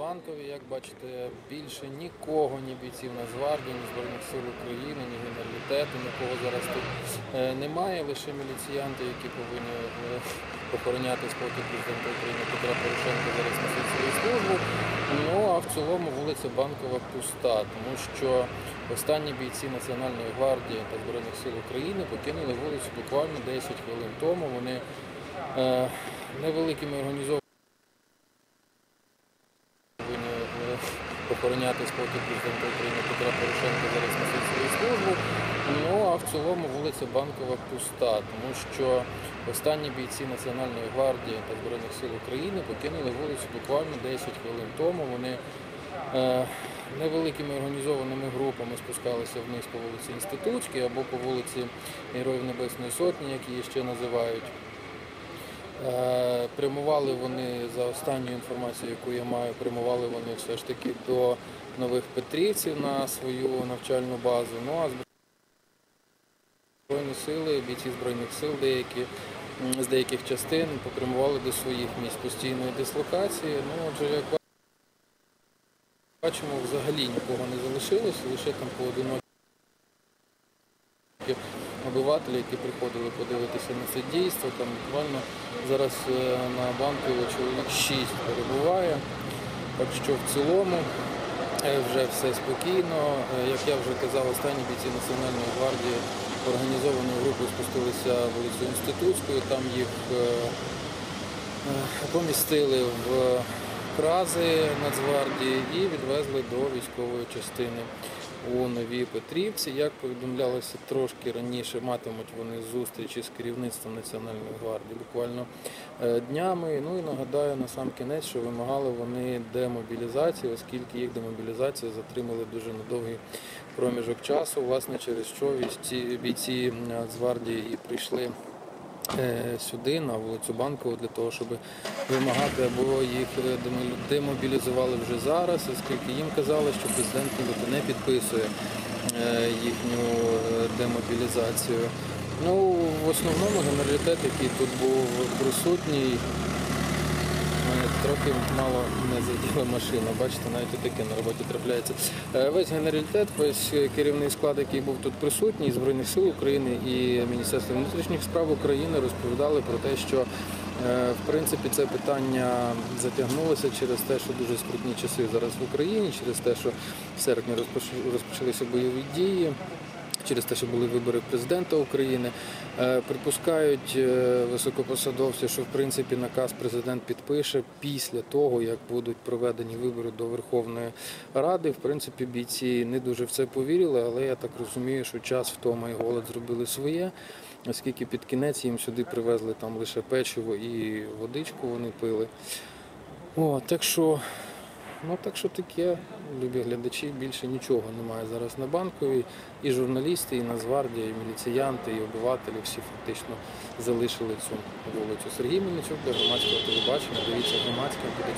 Банкові, як бачите, більше нікого, ні бійців Нацгвардії, ні Збройних сил України, ні генералітету, нікого зараз тут е, немає, лише міліціянти, які повинні е, охороняти спокій президента України Петра Порошенка зараз несуть свою службу. Ну а в цілому вулиця Банкова пуста, тому що останні бійці Національної гвардії та Збройних сил України покинули вулицю буквально 10 хвилин тому. Вони е, невеликими організованими повинні е, охороняти спокій президента України Петра Порошенка зараз несуть свою службу. Ну а в цілому вулиця Банкова пуста, тому що останні бійці Національної гвардії та Збройних сил України покинули вулицю буквально 10 хвилин тому. Вони е, невеликими організованими групами спускалися вниз по вулиці Інститутській або по вулиці Героїв Небесної Сотні, як її ще називають. Е, Прямували вони за останньою інформацією, яку я маю, прямували вони все ж таки до нових Петрівців на свою навчальну базу. Ну а збройні сили, бійці збройних сил деякі з деяких частин попрямували до своїх місць постійної дислокації. Ну отже, як бачимо, взагалі нікого не залишилось, лише там поодинокі обивателі, які приходили подивитися на це дійство. Там буквально зараз е, на банку чоловік 6 перебуває. Так що в цілому е, вже все спокійно. Е, Як я вже казав, останні бійці Національної гвардії організованою групою спустилися вулицю Інститутською, там їх помістили в крази Нацгвардії і відвезли до військової частини у Новій Петрівці. Як повідомлялося трошки раніше, матимуть вони зустрічі з керівництвом Національної гвардії буквально е, днями. Ну і нагадаю на сам кінець, що вимагали вони демобілізації, оскільки їх демобілізація затримали дуже на довгий проміжок часу, власне, через що війські- бійці Нацгвардії і прийшли е, сюди, на вулицю Банкову, для того, щоб вимагати, або їх е, демобілізували вже зараз, оскільки їм казали, що президент нібито не підписує е, їхню е, демобілізацію. Ну, в основному генералітет, який тут був присутній, Трохи мало не заділа машина. Бачите, навіть таке на роботі трапляється. Е, Весь генералітет, весь керівний склад, який був тут присутній, Збройних сил України і Міністерство внутрішніх справ України розповідали про те, що е, в принципі це питання затягнулося через те, що дуже скрутні часи зараз в Україні, через те, що в серпні розпочалися бойові дії через те, що були вибори президента України. Е, Припускають е, високопосадовці, що в принципі наказ президент підпише після того, як будуть проведені вибори до Верховної Ради. В принципі, бійці не дуже в це повірили, але я так розумію, що час втома і голод зробили своє, оскільки під кінець їм сюди привезли там лише печиво і водичку вони пили. О, так що Ну так що таке, любі глядачі, більше нічого немає зараз на банковій. І журналісти, і Нацгвардія, і міліціянти, і обивателі всі фактично залишили цю вулицю. Сергій Мельничук для громадського телебачення. Дивіться громадське, буде.